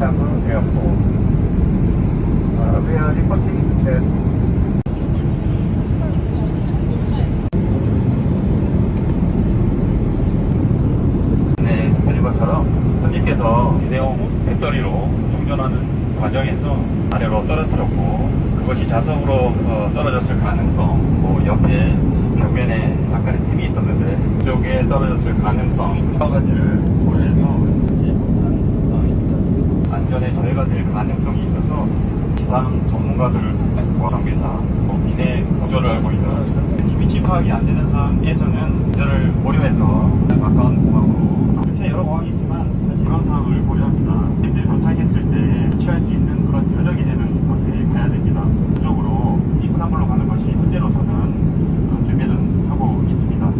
Airport. Uh, we are reporting that 선생님께서 이대용 배터리로 충전하는 과정에서 아래로 떨어뜨렸고 그것이 자석으로 어, 떨어졌을 가능성, 뭐 옆에 벽면에 약간의 틈이 있었는데 그쪽에 떨어졌을 가능성 여러 가지를 전에 저희가 될 가능성이 있어서 기상 전문가들을 관계자, 뭐 민의 구조를 알고 있는 이미 집합이 안 되는 상황에서는 구조를 고려해서 가까운 공항으로 실제 여러 공항이지만 이런 상황을 고려합니다. 팬들 도착했을 때 취할 수 있는 그런 여력이 되는 곳에 가야 됩니다. 그쪽으로 이프산불로 가는 것이 현재로서는 준비는 하고 있습니다.